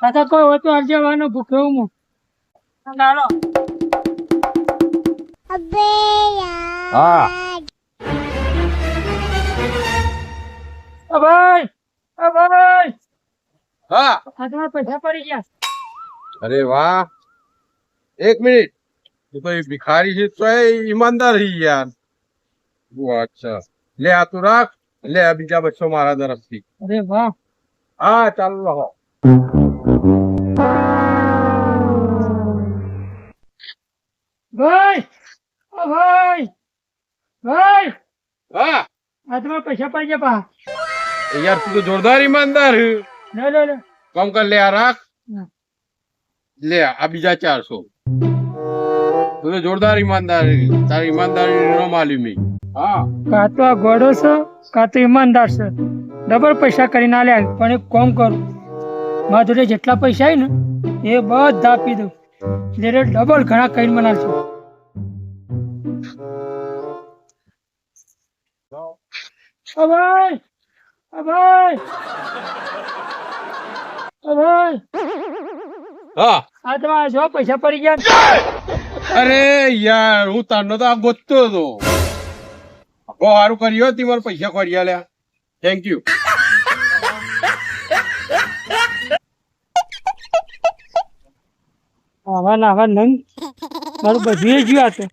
કાકા કોઈ હોય તો અરજવાનો ભૂખ્યો હું ચાલો હા. ભાઈ ભાઈ. હા. હાથમાં પૈસા પડી ગયા. અરે વાહ. એક મિનિટ. તું તો ભિખારી છે તો ઈમાનદાર હી યાર. અચ્છા. લે આ તું રાખ. લે આ બીજા બચ્ચો મારા તરફથી. અરે વાહ. હા ચાલો રહો ભાઈ! ઓ ભાઈ! ભાઈ! હા? હાથમાં પૈસા પડી ગયા પા યાર તું તો જોરદાર ઈમાનદાર હે. લે લે લે. કામ કર લે આ રાખ. લે આ બીજા ચારસો. તું તો જોરદાર ઈમાનદાર તારી ઈમાનદારી નો માલુમ હે. હા. કાં તો આ ગોડો છે કાં તો ઈમાનદાર છે. ડબલ પૈસા કરીને આલ્યા પણ એક કોમ કરું. મારા જોડે જેટલા પૈસા હોય ને એ બધા આપી દઉં. એટલે ડબલ ઘણા કરીને મનાવશું ઓ ભાઈ ઓ ભાઈ હા. આ તમારા જો પૈસા પડી ગયા. અરે યાર હું તારનો તો આ ગોતતો હતો. બહુ સારું કર્યો હતી મારે પૈસા ખોરી આલ્યા. થેન્ક યુ આવા ના આવા નંગ. મારું બધું જ જ્યું આ તો.